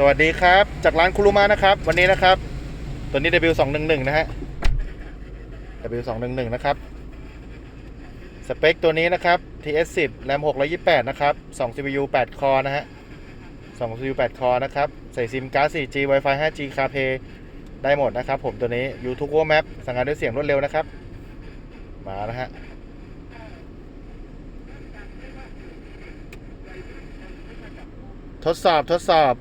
สวัสดีครับ จากร้านคุรุมานะครับ วันนี้นะครับ ตัวนี้ W211 นะฮะ W211 นะครับ สเปคตัวนี้นะครับ TS10 RAM 628 นะครับ 2 CPU 8 คอนะฮะ 2 CPU 8 คอนะครับ ใส่ซิมการ์ด 4G Wi-Fi 5G CarPlay ได้หมดนะครับผมตัวนี้ YouTube Google Map สั่งงานด้วยเสียงรวดเร็วนะครับ มานะฮะทดสอบทดสอบ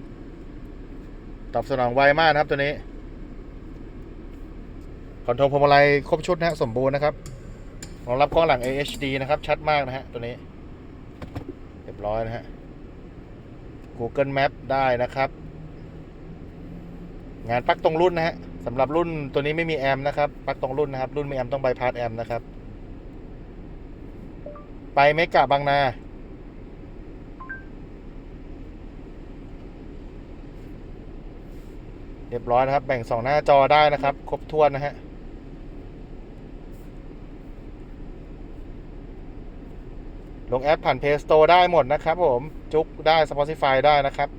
ตอบสนองไวมากนะครับตัวนี้คอนโทรลพวงมาลัยครบชุดนะฮะสมบูรณ์นะครับรองรับกล้องหลัง AHD นะครับ ชัดมากนะฮะตัวนี้ เรียบร้อยนะฮะ Google Map ได้นะครับ งานปักตรงรุ่นนะฮะสำหรับรุ่นตัวนี้ไม่มีแอมนะครับปักตรงรุ่นนะครับ รุ่นไม่แอมต้องใบพาสแอมนะครับ ไปเมกะบางนา เรียบร้อยนะครับ แบ่งสองหน้าจอได้นะครับ ครบถ้วนนะฮะลงแอปผ่าน Play Store ได้หมดนะครับผม จุกได้ Spotify ได้นะครับ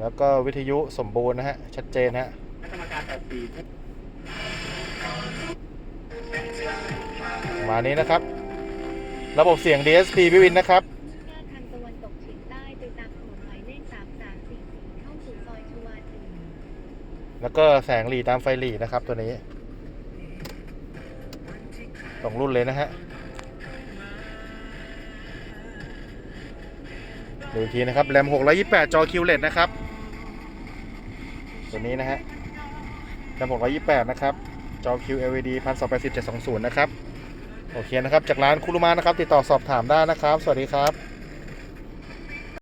แล้วก็วิทยุสมบูรณ์นะฮะ ชัดเจนฮะมานี้นะครับ ระบบเสียง DSP วิวินนะครับ มุ่งหน้าทางตะวันตกเฉียงใต้ไปตามถนนหมายเลข3344เข้าสู่ซอยชวาหนึ่ง แล้วก็แสงหลีตามไฟหลีนะครับตัวนี้สองรุ่นเลยนะฮะดูอีกทีนะครับแรม628 จอ QLED นะครับ ตัวนี้นะฮะแรม628 นะครับ จอ QLED 1280 720 นะครับ โอเคนะครับ จากร้านคุรุมานะครับ ติดต่อสอบถามได้นะครับ สวัสดีครับ